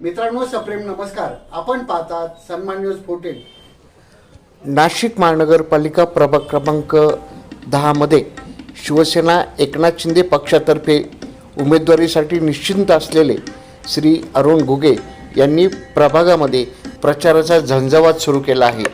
मित्रांनो सप्रेम नमस्कार. आपण पाहतात सन्मान न्यूज फोर्टीन नाशिक महानगरपालिका प्रभाग क्रमांक दहामध्ये शिवसेना एकनाथ शिंदे पक्षातर्फे उमेदवारीसाठी निश्चिंत असलेले श्री अरुण घुगे यांनी प्रभागामध्ये प्रचाराचा झंझावात सुरू केला आहे.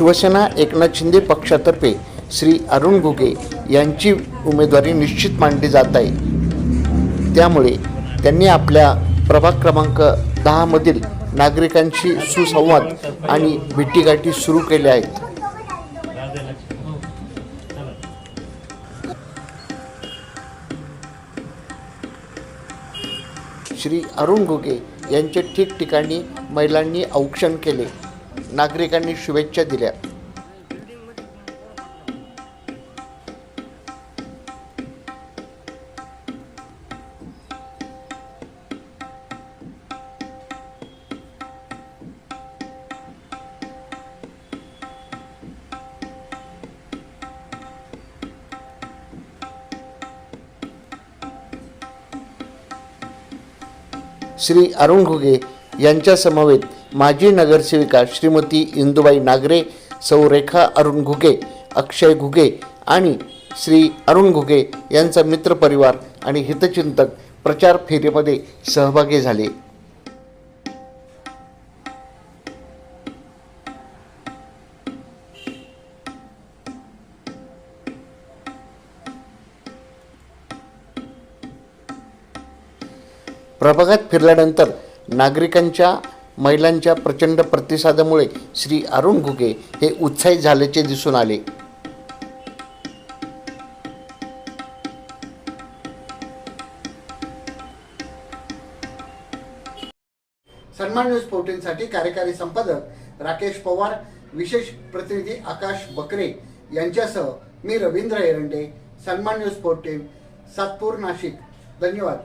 शिवसेना एकनाथ शिंदे पक्षातर्फे श्री अरुण घुगे यांची उमेदवारी निश्चित मांडली जात आहे. त्यामुळे त्यांनी आपल्या प्रभाग क्रमांक दहामधील नागरिकांशी सुसंवाद आणि भेटीगाठी सुरू केल्या आहेत. श्री अरुण घुगे यांचे ठिकठिकाणी महिलांनी औक्षण केले. नागरिकांनी शुभेच्छा दिल्या. श्री अरुण घुगे यांच्या समवेत माजी नगरसेविका श्रीमती इंदुबाई नागरे सौ रेखा अरुण घुगे अक्षय घुगे आणि श्री अरुण घुगे यांचा मित्रपरिवार आणि हितचिंतक प्रचार फेरीमध्ये सहभागी झाले. प्रभागात फिरल्यानंतर नागरिकांच्या महिलांच्या प्रचंड प्रतिसादामुळे श्री अरुण घुगे हे उत्साहित झाल्याचे दिसून आले. सन्मान न्यूज फोर्टीनसाठी कार्यकारी संपादक राकेश पवार विशेष प्रतिनिधी आकाश बकरे यांच्यासह मी रवींद्र एरंडे सन्मान न्यूज फोर्टीन सातपूर नाशिक. धन्यवाद.